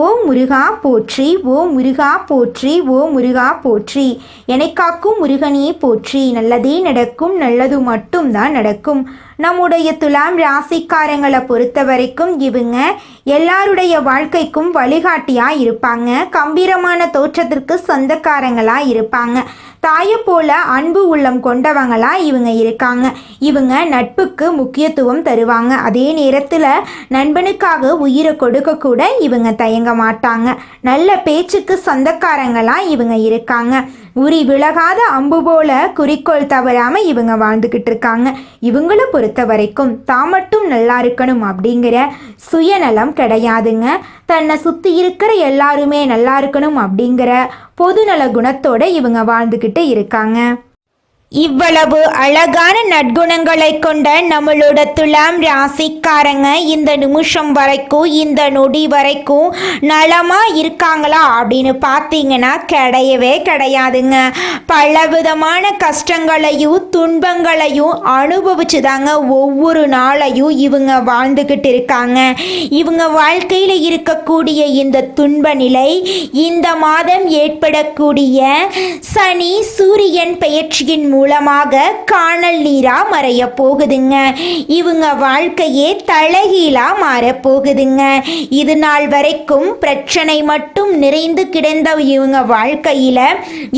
ஓ முருகா போற்றி ஓ முருகா போற்றி ஓ முருகா போற்றி. எனக்காக்கும் முருகனே போற்றி. நல்லதே நடக்கும் நல்லது மட்டும்தான் நடக்கும். நம்முடைய துலாம் ராசிக்காரங்களை பொறுத்த வரைக்கும் இவங்க எல்லாருடைய வாழ்க்கைக்கும் வழிகாட்டியாக இருப்பாங்க. கம்பீரமான தோற்றத்திற்கு சொந்தக்காரங்களாக இருப்பாங்க. தாயை போல அன்பு உள்ளம் கொண்டவங்களா இவங்க இருக்காங்க. இவங்க நட்புக்கு முக்கியத்துவம் தருவாங்க. அதே நேரத்தில் நண்பனுக்காக உயிரை கொடுக்க கூட இவங்க தயங்க மாட்டாங்க. நல்ல பேச்சுக்கு சொந்தக்காரங்களாம் இவங்க இருக்காங்க. உரி விலகாத அம்பு போல குறிக்கோள் தவறாமல் இவங்க வாழ்ந்துக்கிட்டு இருக்காங்க. இவங்கள பொறுத்த வரைக்கும் தான் மட்டும் நல்லா இருக்கணும் அப்படிங்கிற சுயநலம் கிடையாதுங்க. தன்னை சுற்றி இருக்கிற எல்லாருமே நல்லா இருக்கணும் அப்படிங்கிற பொதுநல குணத்தோடு இவங்க வாழ்ந்துக்கிட்டு இருக்காங்க. இவ்வளவு அழகான நற்குணங்களை கொண்ட நம்மளோட துலாம் ராசிக்காரங்க இந்த நிமிஷம் வரைக்கும் இந்த நொடி வரைக்கும் நலமா இருக்காங்களா அப்படின்னு பார்த்தீங்கன்னா கிடையவே கிடையாதுங்க. பலவிதமான கஷ்டங்களையும் துன்பங்களையும் அனுபவிச்சு தாங்க ஒவ்வொரு நாளையும் இவங்க வாழ்ந்துக்கிட்டு இருக்காங்க. இவங்க வாழ்க்கையில் இருக்கக்கூடிய இந்த துன்ப நிலை இந்த மாதம் ஏற்படக்கூடிய சனி சூரியன் பெயர்ச்சியின் மூலமாக காணல் நீரா மறைய போகுதுங்க. இவங்க வாழ்க்கையே தலைகீழா மாறப்போகுதுங்க இது நாள் வரைக்கும் பிரச்சனை மட்டும் நிறைந்து கிடந்த இவங்க வாழ்க்கையில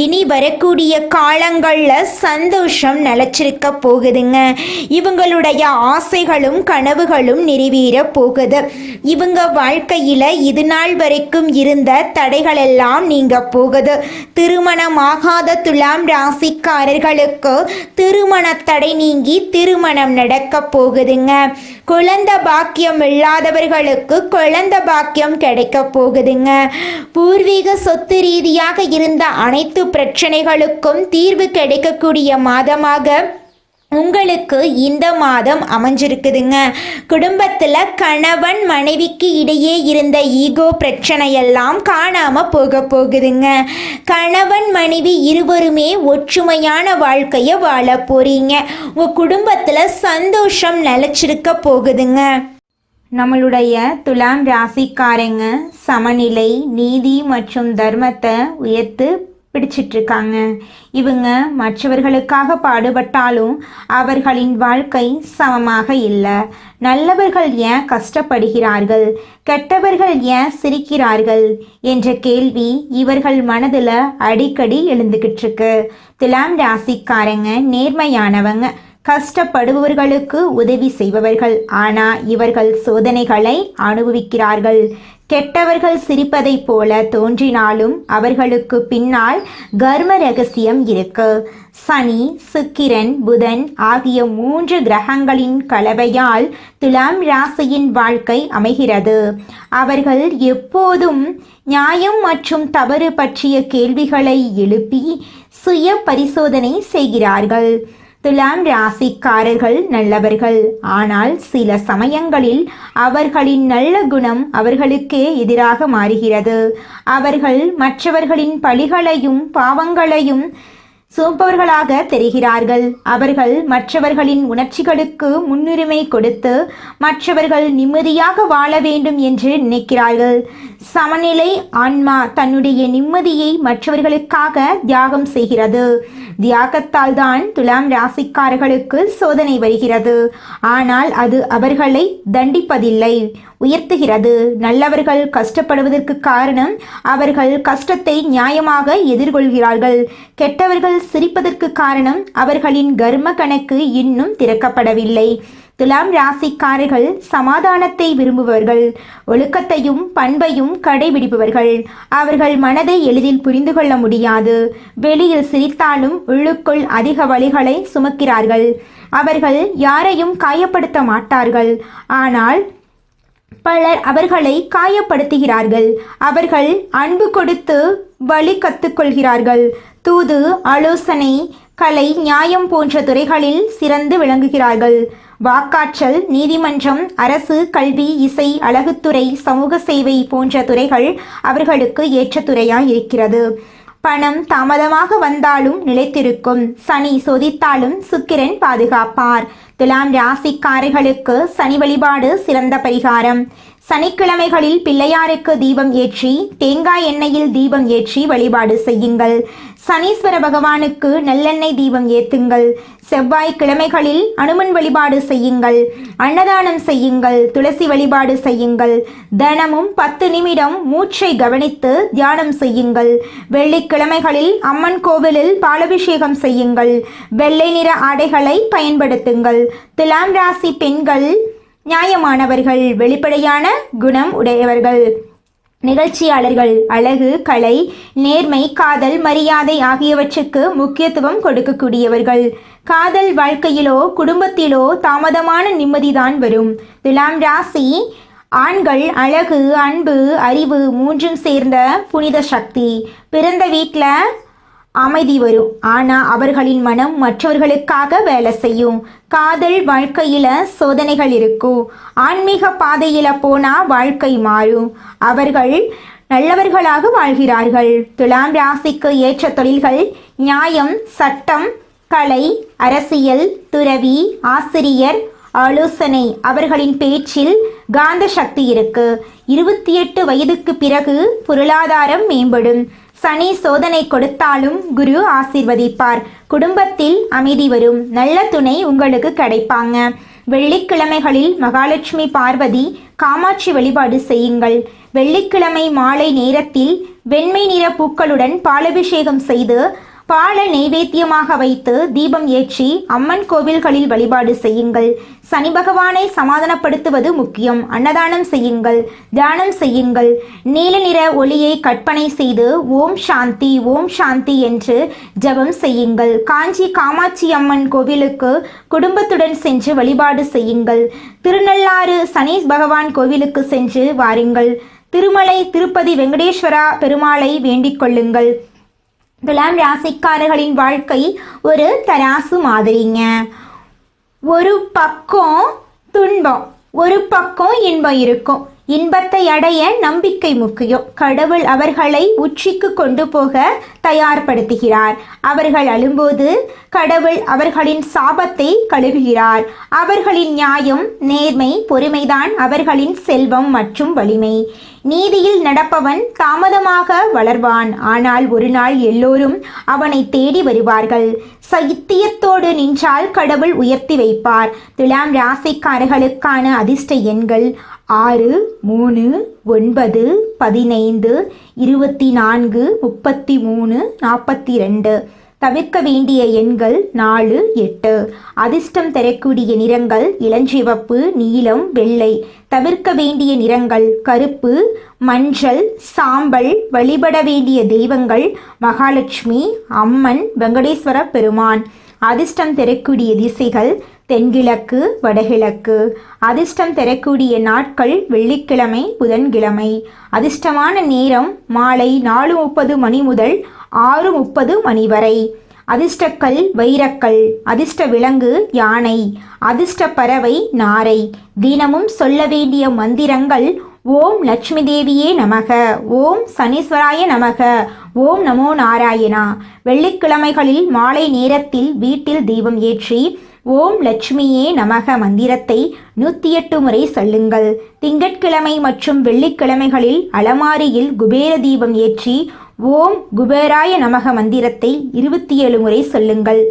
இனி வரக்கூடிய காலங்கள்ல சந்தோஷம் நிலச்சிருக்க போகுதுங்க. இவங்களுடைய ஆசைகளும் கனவுகளும் நிறைவேற போகுது. இவங்க வாழ்க்கையில இது நாள் வரைக்கும் இருந்த தடைகள் எல்லாம் நீங்க போகுது. திருமணமாகாத துலாம் ராசிக்காரர்களுக்கு திருமண தடை நீங்கி திருமணம் நடக்க போகுதுங்க. குழந்தை பாக்கியம் இல்லாதவர்களுக்கு குழந்தை பாக்கியம் கிடைக்க போகுதுங்க. பூர்வீக சொத்து ரீதியாக இருந்த அனைத்து பிரச்சனைகளுக்கும் தீர்வு கிடைக்கக்கூடிய மாதமாக உங்களுக்கு இந்த மாதம் அமைஞ்சிருக்குதுங்க. குடும்பத்தில் கணவன் மனைவிக்கு இடையே இருந்த ஈகோ பிரச்சனையெல்லாம் காணாமல் போக போகுதுங்க. கணவன் மனைவி இருவருமே ஒற்றுமையான வாழ்க்கையை வாழ போறீங்க. உங்கள் குடும்பத்தில் சந்தோஷம் நிலச்சிருக்க போகுதுங்க. நம்மளுடைய துலாம் ராசிக்காரங்க சமநிலை நீதி மற்றும் தர்மத்தை உயர்த்து பிடிச்சிட்ருக்காங்க இவங்க மற்றவர்களுக்காக பாடுபட்டாலும் அவர்களின் வாழ்க்கை சமமாக இல்லை. நல்லவர்கள் ஏன் கஷ்டப்படுகிறார்கள்? கெட்டவர்கள் ஏன் சிரிக்கிறார்கள்? என்ற கேள்வி இவர்கள் மனதில் அடிக்கடி எழுந்துக்கிட்டு இருக்கு துலாம் ராசிக்காரங்க நேர்மையானவங்க. கஷ்டப்படுபவர்களுக்கு உதவி செய்பவர்கள். ஆனால் இவர்கள் சோதனைகளை அனுபவிக்கிறார்கள். கெட்டவர்கள் சிரிப்பதைப் போல தோன்றினாலும் அவர்களுக்கு பின்னால் கர்ம ரகசியம் இருக்கு. சனி சுக்கிரன் புதன் ஆகிய மூன்று கிரகங்களின் கலவையால் துலாம் ராசியின் வாழ்க்கை அமைகிறது. அவர்கள் எப்போதும் நியாயம் மற்றும் தவறு பற்றிய கேள்விகளை எழுப்பி சுய பரிசோதனை செய்கிறார்கள். துலாம் ராசிக்காரர்கள் நல்லவர்கள். ஆனால் சில சமயங்களில் அவர்களின் நல்ல குணம் அவர்களுக்கே எதிராக மாறுகிறது. அவர்கள் மற்றவர்களின் பழிகளையும் பாவங்களையும் சூப்பவர்களாக தெரிகிறார்கள். அவர்கள் மற்றவர்களின் உணர்ச்சிகளுக்கு முன்னுரிமை கொடுத்து மற்றவர்கள் நிம்மதியாக வாழ வேண்டும் என்று நினைக்கிறார்கள். சமநிலை ஆன்மா தன்னுடைய நிம்மதியை மற்றவர்களுக்காக தியாகம் செய்கிறது. தியாகத்தால் தான் துலாம் ராசிக்காரர்களுக்கு சோதனை வருகிறது. ஆனால் அது அவர்களை தண்டிப்பதில்லை. உயர்த்துகிறது. நல்லவர்கள் கஷ்டப்படுவதற்கு காரணம் அவர்கள் கஷ்டத்தை நியாயமாக எதிர்கொள்கிறார்கள். கெட்டவர்கள் சிரிப்பதற்கு காரணம் அவர்களின் கர்ம கணக்கு இன்னும் திறக்கப்படவில்லை. துலாம் ராசிக்காரர்கள் சமாதானத்தை விரும்புபவர்கள் ஒழுக்கத்தையும் பண்பையும் கடைபிடிப்பவர்கள். அவர்கள் மனதை எளிதில் புரிந்து கொள்ள முடியாது. வெளியில் சிரித்தாலும் உள்ளுக்குள் அதிக வழிகளை சுமக்கிறார்கள். அவர்கள் யாரையும் காயப்படுத்த மாட்டார்கள். ஆனால் பலர் அவர்களை காயப்படுத்துகிறார்கள். அவர்கள் அன்பு கொடுத்து வழி கற்றுக்கொள்கிறார்கள் தூது ஆலோசனை கலை நியாயம் போன்ற துறைகளில் சிறந்து விளங்குகிறார்கள். வாக்காற்றல் நீதிமன்றம் அரசு கல்வி இசை அழகுத்துறை சமூக சேவை போன்ற துறைகள் அவர்களுக்கு ஏற்ற துறையாய் இருக்கிறது. பணம் தாமதமாக வந்தாலும் நிலைத்திருக்கும். சனி சோதித்தாலும் சுக்கிரன் பாதுகாப்பார். துலாம் ராசிக்காரர்களுக்கு சனி வழிபாடு சிறந்த பரிகாரம். சனிக்கிழமைகளில் பிள்ளையாருக்கு தீபம் ஏற்றி தேங்காய் எண்ணெயில் தீபம் ஏற்றி வழிபாடு செய்யுங்கள். சனீஸ்வர பகவானுக்கு நல்லெண்ணெய் தீபம் ஏத்துங்கள். செவ்வாய் கிழமைகளில் அனுமன் வழிபாடு செய்யுங்கள். அன்னதானம் செய்யுங்கள். துளசி வழிபாடு செய்யுங்கள். தினமும் பத்து நிமிடம் மூச்சை கவனித்து தியானம் செய்யுங்கள். வெள்ளிக்கிழமைகளில் அம்மன் கோவிலில் பாலபிஷேகம் செய்யுங்கள். வெள்ளை நிற ஆடைகளை பயன்படுத்துங்கள். துலாம் ராசி பெண்கள் நியாயமானவர்கள் வெளிப்படையான குணம் உடையவர்கள். நிகழ்ச்சியாளர்கள் அழகு கலை நேர்மை காதல் மரியாதை ஆகியவற்றுக்கு முக்கியத்துவம் கொடுக்கக்கூடியவர்கள். காதல் வாழ்க்கையிலோ குடும்பத்திலோ தாமதமான நிம்மதிதான் வரும். துலாம் ராசி ஆண்கள் அழகு அன்பு அறிவு மூன்றும் சேர்ந்த புனித சக்தி. பிறந்த வீட்டில் அமைதி வரும். ஆனா அவர்களின் மனம் மற்றவர்களுக்காக வேலை செய்யும். காதல் வாழ்க்கையில சோதனைகள் இருக்கும். ஆன்மீக பாதையில போனா வாழ்க்கை மாறும். அவர்கள் நல்லவர்களாக வாழ்கிறார்கள். துலாம் ராசிக்கு ஏற்ற தொழில்கள் நியாயம் சட்டம் கலை அரசியல் துறவி ஆசிரியர் ஆலோசனை அவர்களின் பேச்சில் காந்த சக்தி இருக்கு. இருபத்தி எட்டு வயதுக்கு பிறகு பொருளாதாரம் மேம்படும். சனி சோதனை கொடுத்தாலும் குரு ஆசிர்வதிப்பார். குடும்பத்தில் அமைதி வரும். நல்ல துணை உங்களுக்கு கிடைப்பாங்க. வெள்ளிக்கிழமைகளில் மகாலட்சுமி பார்வதி காமாட்சி வழிபாடு செய்யுங்கள். வெள்ளிக்கிழமை மாலை நேரத்தில் வெண்மை நிற பூக்களுடன் பாலபிஷேகம் செய்து பால நெய்வேத்தியமாக வைத்து தீபம் ஏற்றி அம்மன் கோவில்களில் வழிபாடு செய்யுங்கள். சனி பகவானை சமாதானப்படுத்துவது முக்கியம். அன்னதானம் செய்யுங்கள் தியானம் செய்யுங்கள். நீல நிற ஒளியை கற்பனை செய்து ஓம் சாந்தி ஓம் சாந்தி என்று ஜெபம் செய்யுங்கள். காஞ்சி காமாட்சி அம்மன் கோவிலுக்கு குடும்பத்துடன் சென்று வழிபாடு செய்யுங்கள். திருநள்ளாறு சனி பகவான் கோவிலுக்கு சென்று வாருங்கள். திருமலை திருப்பதி வெங்கடேஸ்வரா பெருமாளை வேண்டிக் கொள்ளுங்கள். துலாம் ராசிக்காரர்களின் வாழ்க்கை ஒரு தராசு மாதிரிங்க. ஒரு பக்கம் துன்பம் ஒரு பக்கம் இன்பம் இருக்கும். இன்பத்தை அடைய நம்பிக்கை முக்கியம். கடவுள் அவர்களை உச்சிக்கு கொண்டு போக தயார்படுத்துகிறார். அவர்கள் அழும்போது கடவுள் அவர்களின் சாபத்தை கழுவுகிறார் அவர்களின் நியாயம் நேர்மை பொறுமைதான் அவர்களின் செல்வம் மற்றும் வலிமை. நீதியில் நடப்பவன் தாமதமாக வளர்வான். ஆனால் ஒரு நாள் எல்லோரும் அவனை தேடி வருவார்கள். சைத்தியத்தோடு நின்றால் கடவுள் உயர்த்தி வைப்பார். துலாம் ராசிக்காரர்களுக்கான அதிர்ஷ்ட எண்கள் ஆறு மூணு ஒன்பது பதினைந்து இருபத்தி நான்கு முப்பத்தி மூணு நாற்பத்தி ரெண்டு. தவிர்க்க வேண்டிய எண்கள் நாலு எட்டு. அதிர்ஷ்டம் தரக்கூடிய நிறங்கள் இளஞ்சிவப்பு நீலம் வெள்ளை. தவிர்க்க வேண்டிய நிறங்கள் கருப்பு மஞ்சள் சாம்பல். வழிபட வேண்டிய தெய்வங்கள் மகாலட்சுமி அம்மன் வெங்கடேஸ்வர பெருமான். அதிர்ஷ்டம் தரக்கூடிய திசைகள் தென்கிழக்கு வடகிழக்கு. அதிர்ஷ்டம் தரக்கூடிய நாட்கள் வெள்ளிக்கிழமை புதன்கிழமை. அதிர்ஷ்டமான நேரம் மாலை நாலு முப்பது மணி முதல் ஆறு முப்பது மணி வரை. அதிர்ஷ்டக்கல் வைரக்கல் அதிர்ஷ்ட விலங்கு யானை அதிர்ஷ்ட பறவை நாரை. தினமும் சொல்ல வேண்டிய மந்திரங்கள் ஓம் லட்சுமி தேவியே நமக ஓம் சனீஸ்வராய நமக ஓம் நமோ நாராயணா. வெள்ளிக்கிழமைகளில் மாலை நேரத்தில் வீட்டில் தீபம் ஏற்றி ஓம் லட்சுமியே நமக மந்திரத்தை நூற்றி எட்டு முறை சொல்லுங்கள். திங்கட்கிழமை மற்றும் வெள்ளிக்கிழமைகளில் அலமாரியில் குபேர தீபம் ஏற்றி ஓம் குபேராய நமக மந்திரத்தை இருபத்தி ஏழு முறை சொல்லுங்கள்.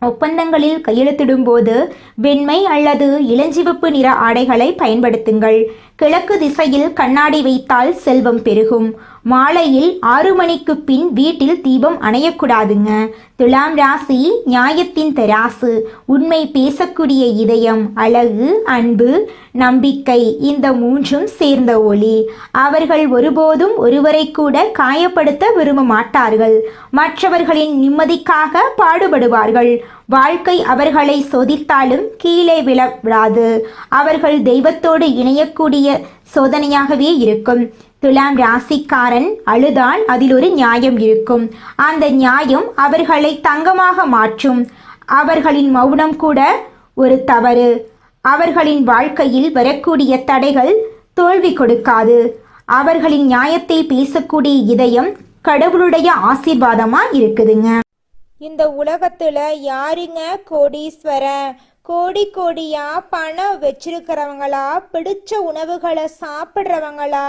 ஒப்பந்தங்களில் கையெழுத்திடும்போது வெண்மை அல்லது இளஞ்சிவப்பு நிற ஆடைகளை பயன்படுத்துங்கள். கிழக்கு திசையில் கண்ணாடி வைத்தால் செல்வம் பெருகும். மாலையில் ஆறு மணிக்கு பின் வீட்டில் தீபம் அணையக்கூடாதுங்க. துலாம் ராசி நியாயத்தின் தராசு. உண்மை பேசக்கூடிய இதயம் அழகு அன்பு நம்பிக்கை இந்த மூன்றும் சேர்ந்த ஒளி. அவர்கள் ஒருபோதும் ஒருவரை கூட காயப்படுத்த விரும்ப மாட்டார்கள். மற்றவர்களின் நிம்மதிக்காக பாடுபடுவார்கள். வாழ்க்கை அவர்களை சோதித்தாலும் கீழே விழவிடாது அவர்கள் தெய்வத்தோடு இணையக்கூடிய சோதனையாகவே இருக்கும். துலாம் ராசிக்காரன் அழுதால் அதில் ஒரு நியாயம் இருக்கும். அந்த நியாயம் அவர்களை தங்கமாக மாற்றும். அவர்களின் மௌனம் கூட ஒரு தவறு. அவர்களின் வாழ்க்கையில் வரக்கூடிய தடைகள் தோல்வி கொடுக்காது. அவர்களின் நியாயத்தை பேசக்கூடிய இதயம் கடவுளுடைய ஆசீர்வாதமா இருக்குதுங்க. இந்த உலகத்துல யாருங்க கோடீஸ்வரன் கோடி கோடியா பணம் வச்சிருக்கிறவங்களா? பிடிச்ச உணவுகளை சாப்பிட்றவங்களா?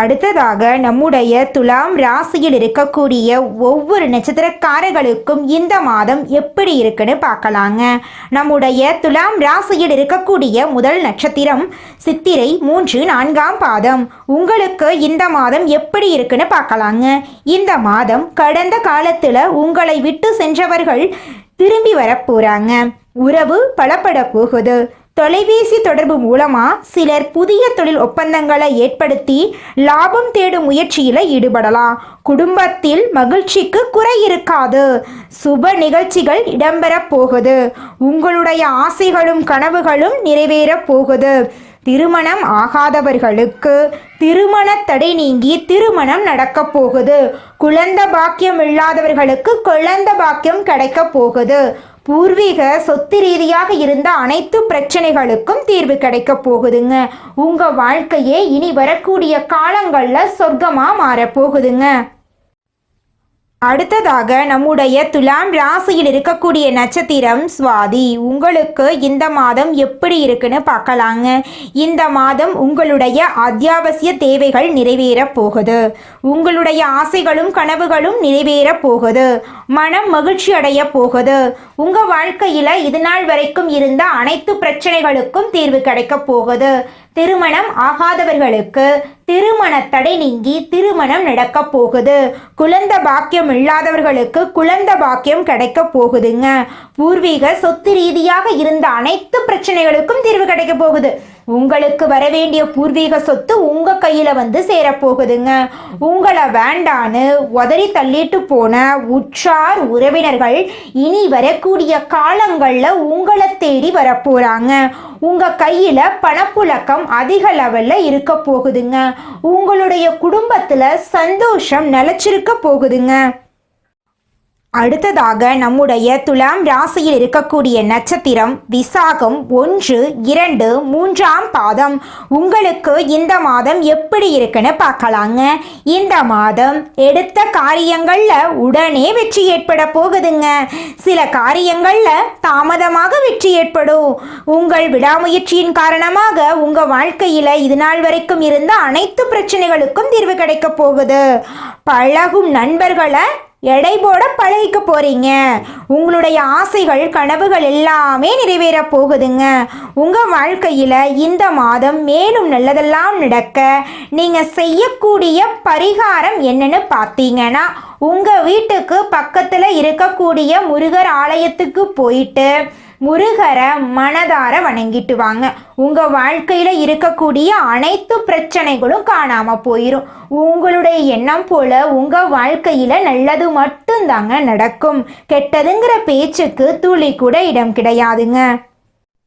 அடுத்ததாக நம்முடைய துலாம் ராசியில் இருக்கக்கூடிய ஒவ்வொரு நட்சத்திரக்காரர்களுக்கும் இந்த மாதம் எப்படி இருக்குன்னு பார்க்கலாங்க. நம்முடைய துலாம் ராசியில் இருக்கக்கூடிய முதல் நட்சத்திரம் சித்திரை மூன்று நான்காம் பாதம். உங்களுக்கு இந்த மாதம் எப்படி இருக்குன்னு பார்க்கலாங்க. இந்த மாதம் கடந்த காலத்தில் உங்களை விட்டு சென்றவர்கள் திரும்பி வரப்போகிறாங்க உறவு பலப்பட போகுது. தொலைபேசி தொடர்பு மூலமா சிலர் புதிய தொழில் ஒப்பந்தங்களை ஏற்படுத்தி லாபம் தேடும் முயற்சியில ஈடுபடலாம். குடும்பத்தில் மகிழ்ச்சிக்கு குறை இருக்காது. சுப நிகழ்ச்சிகள் இடம்பெறப் போகுது. உங்களுடைய ஆசைகளும் கனவுகளும் நிறைவேறப் போகுது. திருமணம் ஆகாதவர்களுக்கு திருமண தடை நீங்கி திருமணம் நடக்கப் போகுது. குழந்த பாக்கியம் இல்லாதவர்களுக்கு குழந்த பாக்கியம் கிடைக்கப் போகுது. பூர்வீக சொத்து ரீதியாக இருந்த அனைத்து பிரச்சனைகளுக்கும் தீர்வு கிடைக்க போகுதுங்க. உங்க வாழ்க்கையே இனி வரக்கூடிய காலங்கள்ல சொர்க்கமா மாறப் போகுதுங்க. அடுத்ததாக நம்முடைய துலாம் ராசியில் இருக்கக்கூடிய நட்சத்திரம் சுவாதி. உங்களுக்கு இந்த மாதம் எப்படி இருக்குன்னு பார்க்கலாங்க. இந்த மாதம் உங்களுடைய அத்தியாவசிய தேவைகள் நிறைவேறப் போகுது. உங்களுடைய ஆசைகளும் கனவுகளும் நிறைவேறப் போகுது. மனம் மகிழ்ச்சி அடைய போகுது. உங்கள் வாழ்க்கையில் இது நாள் வரைக்கும் இருந்த அனைத்து பிரச்சனைகளுக்கும் தீர்வு கிடைக்கப் போகுது. திருமணம் ஆகாதவர்களுக்கு திருமண தடை நீங்கி திருமணம் நடக்க போகுது. குழந்த பாக்கியம் இல்லாதவர்களுக்கு குழந்த பாக்கியம் கிடைக்க போகுதுங்க. பூர்வீக சொத்து ரீதியாக இருந்த அனைத்து பிரச்சனைகளுக்கும் தீர்வு கிடைக்க போகுது. உங்களுக்கு வர வேண்டிய பூர்வீக சொத்து உங்க கையில வந்து சேரப்போகுதுங்க. உங்களை வேண்டான்னு உதறி தள்ளிட்டு போன உற்றார் உறவினர்கள் இனி வரக்கூடிய காலங்கள்ல உங்களை தேடி வரப்போறாங்க. உங்க கையில பணப்புழக்கம் அதிக லெவல்ல இருக்க போகுதுங்க. உங்களுடைய குடும்பத்துல சந்தோஷம் நிலச்சிருக்க போகுதுங்க. அடுத்ததாக நம்முடைய துலாம் ராசியில் இருக்கக்கூடிய நட்சத்திரம் விசாகம் ஒன்று இரண்டு மூன்றாம் பாதம். உங்களுக்கு இந்த மாதம் எப்படி இருக்குன்னு பார்க்கலாங்க. இந்த மாதம் எடுத்த காரியங்களில் உடனே வெற்றி ஏற்பட போகுதுங்க. சில காரியங்களில் தாமதமாக வெற்றி ஏற்படும். உங்கள் விடாமுயற்சியின் காரணமாக உங்கள் வாழ்க்கையில் இது நாள் வரைக்கும் இருந்த அனைத்து பிரச்சனைகளுக்கும் தீர்வு கிடைக்க போகுது. பழகும் நண்பர்களை எடை போட பழகிக்க போறீங்க. உங்களுடைய ஆசைகள் கனவுகள் எல்லாமே நிறைவேற போகுதுங்க. உங்க வாழ்க்கையில இந்த மாதம் மேலும் நல்லதெல்லாம் நடக்க நீங்க செய்யக்கூடிய பரிகாரம் என்னன்னு பார்த்தீங்கன்னா உங்க வீட்டுக்கு பக்கத்துல இருக்கக்கூடிய முருகர் ஆலயத்துக்கு போயிட்டு முருகரை மனதார வணங்கிட்டு வாங்க உங்க வாழ்க்கையில இருக்கக்கூடிய அனைத்து பிரச்சனைகளும் காணாம போயிடும் உங்களுடைய எண்ணம் போல உங்க வாழ்க்கையில நல்லது மட்டும்தாங்க நடக்கும். கெட்டதுங்கிற பேச்சுக்கு துளி கூட இடம் கிடையாதுங்க.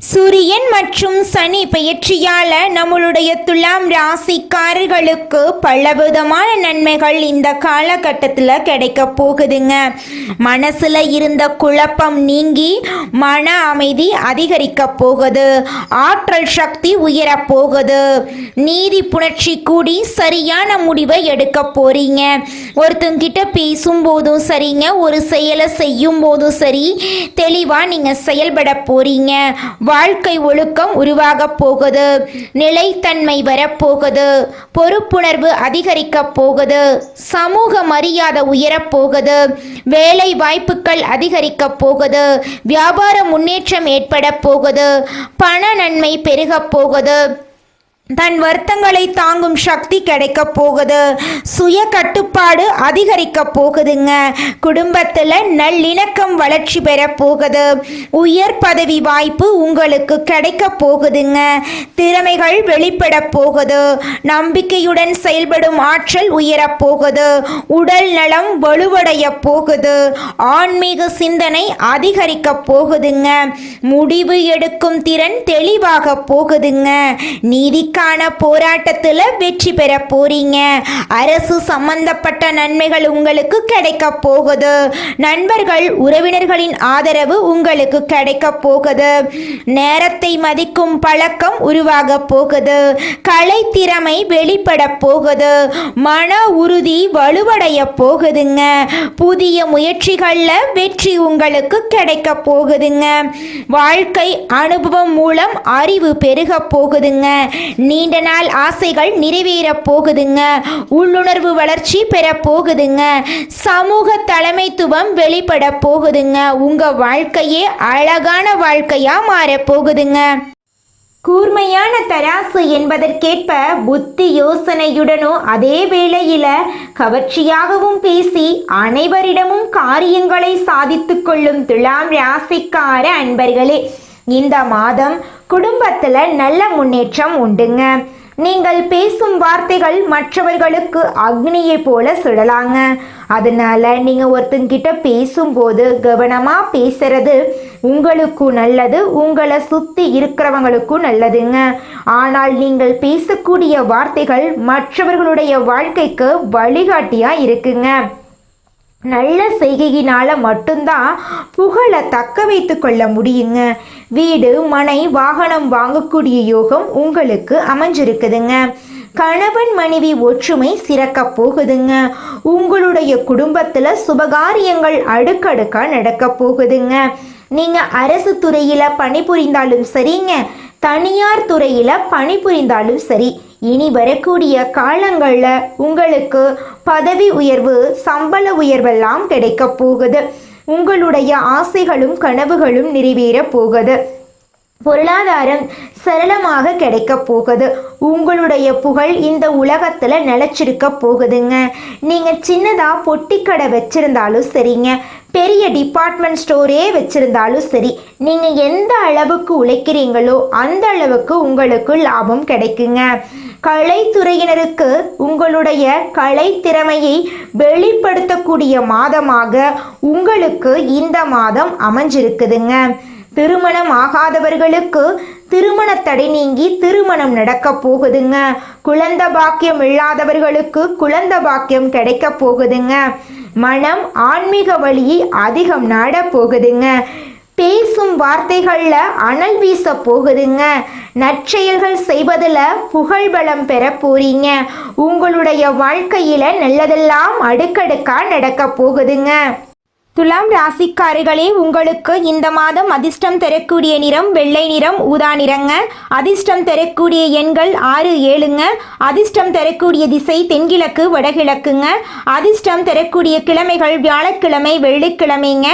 சூரியன் மற்றும் சனி பயிற்சியால நம்மளுடைய துலாம் ராசிக்காரர்களுக்கு பலவிதமான நன்மைகள் இந்த காலகட்டத்தில் கிடைக்க போகுதுங்க. மனசுல இருந்த குழப்பம் நீங்கி மன அமைதி அதிகரிக்க போகுது. ஆற்றல் சக்தி உயரப் போகுது. நீதி புணர்ச்சி கூடி சரியான முடிவை எடுக்க போறீங்க. ஒருத்தங்கிட்ட பேசும்போதும் சரிங்க ஒரு செயலை செய்யும் போதும் சரி தெளிவாக நீங்கள் செயல்பட போறீங்க. வாழ்க்கை ஒழுக்கம் உருவாகப் போகுது. நிலைத்தன்மை வரப்போகுது பொறுப்புணர்வு அதிகரிக்கப் போகுது. சமூக மரியாதை உயரப்போகுது வேலை வாய்ப்புகள் அதிகரிக்கப் போகுது. வியாபார முன்னேற்றம் ஏற்பட போகுது. பண நன்மை பெருகப் போகுது. தன் வருத்தங்களை தாங்கும் சக்தி கிடைக்க போகுது. சுய கட்டுப்பாடு அதிகரிக்க போகுதுங்க. குடும்பத்தில் நல்லிணக்கம் வளர்ச்சி பெற போகுது. உயர் பதவி வாய்ப்பு உங்களுக்கு கிடைக்க போகுதுங்க. திறமைகள் வெளிப்பட போகுது. நம்பிக்கையுடன் செயல்படும் ஆற்றல் உயரப் போகுது. உடல் நலம் வலுவடைய போகுது. ஆன்மீக சிந்தனை அதிகரிக்க போகுதுங்க. முடிவு எடுக்கும் திறன் தெளிவாக போகுதுங்க. நீதிக்கான போராட்டத்தில் வெற்றி பெற போறீங்க. அரசு சம்பந்தப்பட்ட நன்மைகள் உங்களுக்கு கிடைக்க போகுது. நண்பர்கள் உறவினர்களின் ஆதரவு உங்களுக்கு கிடைக்க போகுது. நேரத்தை மதிக்கும் பழக்கம் உருவாக போகுது. கலை திறமை வெளிப்பட போகுது. மன உறுதி வலுவடைய போகுதுங்க. புதிய முயற்சிகளில் வெற்றி உங்களுக்கு கிடைக்க போகுதுங்க. வாழ்க்கை அனுபவம் மூலம் அறிவு பெருக போகுதுங்க. நீண்ட நாள் ஆசைகள் நிறைவேற போகுதுங்க. உள்ளுணர்வு வளர்ச்சி பெற போகுதுங்க. சமூக தலைமைத்துவம் வெளிப்பட போகுதுங்க. உங்க வாழ்க்கையே அழகான வாழ்க்கையா மாற போகுதுங்க. கூர்மையான தராசு என்பதற்கேற்ப புத்தி யோசனையுடனும் அதே வேளையில கவர்ச்சியாகவும் பேசி அனைவரிடமும் காரியங்களை சாதித்துக் கொள்ளும் துலாம் ராசிக்கார அன்பர்களே இந்த மாதம் குடும்பத்தில் நல்ல முன்னேற்றம் உண்டுங்க. நீங்கள் பேசும் வார்த்தைகள் மற்றவர்களுக்கு அக்னியை போல சுடலாங்க அதனால நீங்கள் ஒருத்தங்கிட்ட பேசும்போது கவனமாக பேசுறது உங்களுக்கும் நல்லது உங்களை சுற்றி இருக்கிறவங்களுக்கும் நல்லதுங்க. ஆனால் நீங்கள் பேசக்கூடிய வார்த்தைகள் மற்றவர்களுடைய வாழ்க்கைக்கு வழிகாட்டியாக இருக்குங்க. நல்ல செய்கையினால மட்டும்தான் புகழை தக்க வைத்து கொள்ள முடியுங்க. வீடு மனை வாகனம் வாங்கக்கூடிய யோகம் உங்களுக்கு அமைஞ்சிருக்குதுங்க. கணவன் மனைவி ஒற்றுமை சிறக்க போகுதுங்க. உங்களுடைய குடும்பத்தில் சுபகாரியங்கள் அடுக்கடுக்காக நடக்க போகுதுங்க. நீங்க அரசு துறையில பணிபுரிந்தாலும் சரிங்க. தனியார் துறையில பணிபுரிந்தாலும் சரி. இனி வரக்கூடிய காலங்களில் உங்களுக்கு பதவி உயர்வு சம்பள உயர்வெல்லாம் கிடைக்க போகுது. உங்களுடைய ஆசைகளும் கனவுகளும் நிறைவேற போகுது. பொருளாதாரம் சரளமாக கிடைக்க போகுது. உங்களுடைய புகழ் இந்த உலகத்தில் நிலச்சிருக்க போகுதுங்க. நீங்கள் சின்னதாக பொட்டிக்கடை வச்சிருந்தாலும் சரிங்க. பெரிய டிபார்ட்மெண்ட் ஸ்டோரே வச்சிருந்தாலும் சரி. நீங்கள் எந்த அளவுக்கு உழைக்கிறீங்களோ அந்த அளவுக்கு உங்களுக்கு லாபம் கிடைக்குங்க. கலைத்துறையினருக்கு உங்களுடைய கலை திறமையை வெளிப்படுத்தக்கூடிய மாதமாக உங்களுக்கு இந்த மாதம் அமைஞ்சிருக்குதுங்க. திருமணம் ஆகாதவர்களுக்கு திருமண தடை நீங்கி திருமணம் நடக்க போகுதுங்க. குழந்த பாக்கியம் இல்லாதவர்களுக்கு குழந்த பாக்கியம் கிடைக்க போகுதுங்க. மனம் ஆன்மீக வழியை அதிகம் நாட போகுதுங்க. பேசும் வார்த்தைகளில் அனல் வீச போகுதுங்க. நற்செயல்கள் செய்வதில் புகழ் பலம் பெற போறீங்க. உங்களுடைய வாழ்க்கையில் நல்லதெல்லாம் அடுக்கடுக்காக நடக்க போகுதுங்க. துலாம் ராசிக்காரர்களே உங்களுக்கு இந்த மாதம் அதிர்ஷ்டம் தரக்கூடிய நிறம் வெள்ளை நிறம் ஊதா நிறங்க. அதிர்ஷ்டம் தரக்கூடிய எண்கள் ஆறு ஏழுங்க. அதிர்ஷ்டம் தரக்கூடிய திசை தென்கிழக்கு வடகிழக்குங்க. அதிர்ஷ்டம் தரக்கூடிய கிழமைகள் வியாழக்கிழமை வெள்ளிக்கிழமைங்க.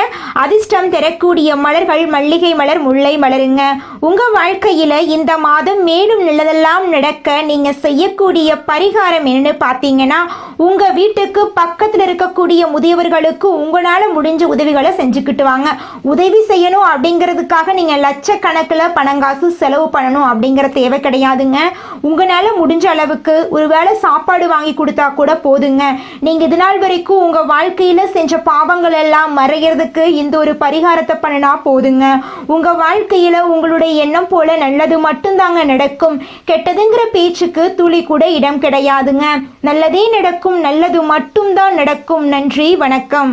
அதிர்ஷ்டம் தரக்கூடிய மலர்கள் மல்லிகை மலர் முல்லை மலருங்க. உங்கள் வாழ்க்கையில் இந்த மாதம் மேலும் நல்லதெல்லாம் நடக்க நீங்கள் செய்யக்கூடிய பரிகாரம் என்னன்னு பார்த்தீங்கன்னா உங்கள் வீட்டுக்கு பக்கத்தில் இருக்கக்கூடிய முதியவர்களுக்கு உங்களால் முடிஞ்ச உதவிகளை செஞ்சுக்கிட்டு வாங்க. உதவி செய்யணும் அப்படிங்கிறதுக்காக நீங்கள் லட்சக்கணக்கில் பணங்காசு செலவு பண்ணணும் அப்படிங்கிற தேவை கிடையாதுங்க. உங்களால் முடிஞ்ச அளவுக்கு ஒருவேளை சாப்பாடு வாங்கி கொடுத்தா கூட போதுங்க. நீங்கள் இது நாள் வரைக்கும் உங்கள் வாழ்க்கையில் செஞ்ச பாவங்கள் எல்லாம் மறைகிறதுக்கு இந்த ஒரு பரிகாரத்தை பண்ணினா போதுங்க. உங்கள் வாழ்க்கையில் உங்களுடைய எண்ணம் போல நல்லது மட்டும்தாங்க நடக்கும். கெட்டதுங்கிற பேச்சுக்கு துளி கூட இடம் கிடையாதுங்க. நல்லதே நடக்கும் நல்லது மட்டும்தான் நடக்கும். நன்றி வணக்கம்.